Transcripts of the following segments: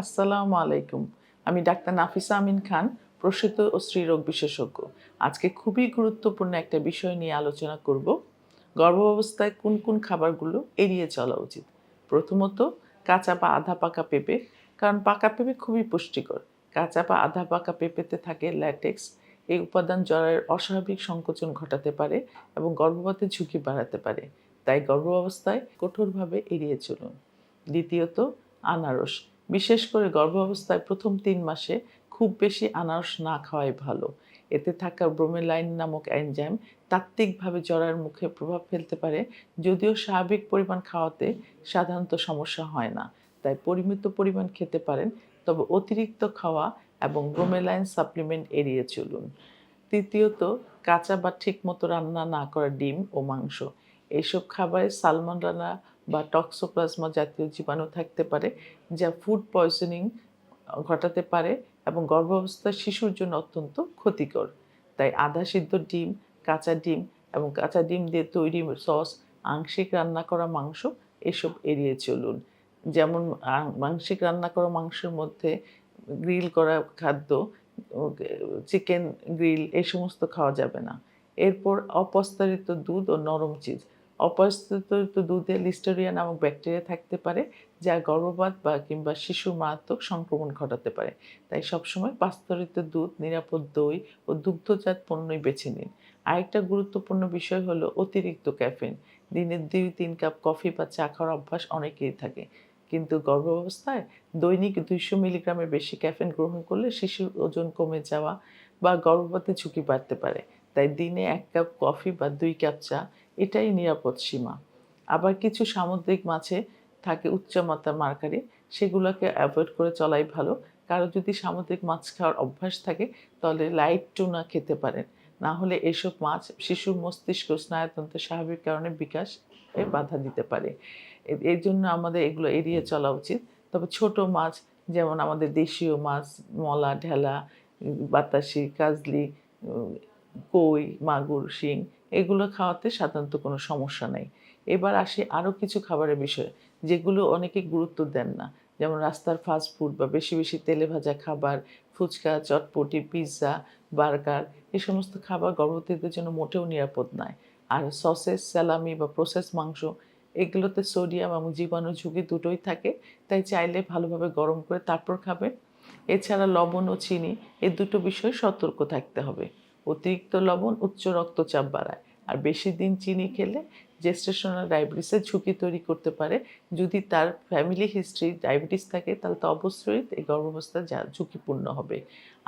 আসসালামু আলাইকুম। আমি ডাক্তার নাফিসা আমিন খান, প্রসূত ও স্ত্রীরোগ বিশেষজ্ঞ। আজকে খুবই গুরুত্বপূর্ণ একটা বিষয় নিয়ে আলোচনা করব। গর্ভাবস্থায় কোন কোন খাবারগুলো এড়িয়ে চলা উচিত? প্রথমত, কাঁচা বা আধা পাকা পেঁপে, কারণ পাকা পেঁপে খুবই পুষ্টিকর। কাঁচা বা আধা পাকা পেঁপেতে থাকে ল্যাটেক্স। এই উপাদান জরায়ের অস্বাভাবিক সংকোচন ঘটাতে পারে এবং গর্ভপাতের ঝুঁকি বাড়াতে পারে। তাই গর্ভাবস্থায় কঠোরভাবে এড়িয়ে চলুন। দ্বিতীয়ত, আনারস। বিশেষ করে গর্ভাবস্থায় প্রথম তিন মাসে খুব বেশি আনারস না খাওয়াই ভালো। এতে থাকা ব্রোমেলাইন নামক এনজাইম তাত্ত্বিকভাবে জরার মুখে প্রভাব ফেলতে পারে, যদিও স্বাভাবিক পরিমাণ খাওয়াতে সাধারণত সমস্যা হয় না। তাই পরিমিত পরিমাণ খেতে পারেন, তবে অতিরিক্ত খাওয়া এবং ব্রোমেলাইন সাপ্লিমেন্ট এড়িয়ে চলুন। তৃতীয়ত, কাঁচা বা ঠিকমতো রান্না না করা ডিম ও মাংস। এইসব খাবারে সালমন রান্না বা টক্সোপ্লাজমা জাতীয় জীবাণু থাকতে পারে, যা ফুড পয়জনিং ঘটাতে পারে এবং গর্ভাবস্থায় শিশুর জন্য অত্যন্ত ক্ষতিকর। তাই আধা সিদ্ধ ডিম, কাঁচা ডিম এবং কাঁচা ডিম দিয়ে তৈরি সস, আংশিক রান্না করা মাংস, এসব এড়িয়ে চলুন। যেমন আংশিক রান্না করা মাংসের মধ্যে গ্রিল করা খাদ্য, চিকেন গ্রিল এই সমস্ত খাওয়া যাবে না। এরপর অপস্তারিত দুধ ও নরম চিজ। অপস্তারিত দুধে লিস্টেরিয়া নামক ব্যাকটেরিয়া থাকতে পারে, যা গর্ভপাত বা কিংবা শিশুর মারাত্মক সংক্রমণ ঘটাতে পারে। তাই সবসময় পাস্তরিত দুধ, নিরাপদ দই ও দুগ্ধজাত পণ্যই বেছে নিন। আরেকটা গুরুত্বপূর্ণ বিষয় হলো অতিরিক্ত ক্যাফেন দিনে দুই, তিন কাপ কফি বা চা খাওয়ার অভ্যাস অনেকেই থাকে। কিন্তু গর্ভাবস্থায় দৈনিক দুইশো মিলিগ্রামের বেশি ক্যাফেন গ্রহণ করলে শিশুর ওজন কমে যাওয়া বা গর্ভপাতের ঝুঁকি বাড়তে পারে। তাই দিনে এক কাপ কফি বা দুই কাপ চা এটাই নিরাপদ সীমা। আবার কিছু সামুদ্রিক মাছে থাকে উচ্চমাত্রার মার্কারি, সেগুলোকে অ্যাভয়েড করে চলাই ভালো। কারও যদি সামুদ্রিক মাছ খাওয়ার অভ্যাস থাকে, তাহলে লাইট টুনা খেতে পারেন। না হলে এসব মাছ শিশুর মস্তিষ্ক স্নায়ুতন্ত্রের স্বাভাবিক কারণে বিকাশ বাধা দিতে পারে। এর জন্য আমাদের এগুলো এড়িয়ে চলা উচিত। তবে ছোট মাছ, যেমন আমাদের দেশীয় মাছ, মলা, ঢেলা, বাতাসি, কাজলি কই, মাগুর, শিং, এগুলো খাওয়াতে সাধারণত কোনো সমস্যা নেই। এবার আসি আরও কিছু খাবারের বিষয়ে, যেগুলো অনেকে গুরুত্ব দেন না। যেমন রাস্তার ফাস্ট ফুড বা বেশি বেশি তেলে ভাজা খাবার, ফুচকা, চটপটি পিৎজা বার্গার এই সমস্ত খাবার গর্ভবতীদের জন্য মোটেও নিরাপদ নয়। আর সসেস স্যালামি বা প্রসেস মাংস, এগুলোতে সোডিয়াম এবং জীবাণু ঝুঁকি দুটোই থাকে, তাই চাইলে ভালোভাবে গরম করে তারপর খাবেন। এছাড়া লবণ ও চিনি এই দুটো বিষয়ে সতর্ক থাকতে হবে। অতিরিক্ত লবণ, উচ্চ রক্তচাপ বাড়ায়। আর বেশি দিন চিনি খেলে জেস্টেশনাল ডায়াবেটিসের ঝুঁকি তৈরি করতে পারে। যদি তার ফ্যামিলি হিস্ট্রি ডায়াবেটিস থাকে, তাহলে তো অবশ্যই এই গর্ভাবস্থা যা ঝুঁকিপূর্ণ হবে।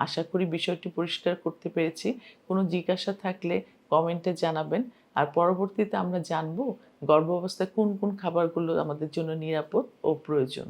আশা করি বিষয়টি পরিষ্কার করতে পেরেছি। কোনো জিজ্ঞাসা থাকলে কমেন্টে জানাবেন। আর পরবর্তীতে আমরা জানব গর্ভাবস্থায় কোন কোন খাবারগুলো আমাদের জন্য নিরাপদ ও প্রয়োজন।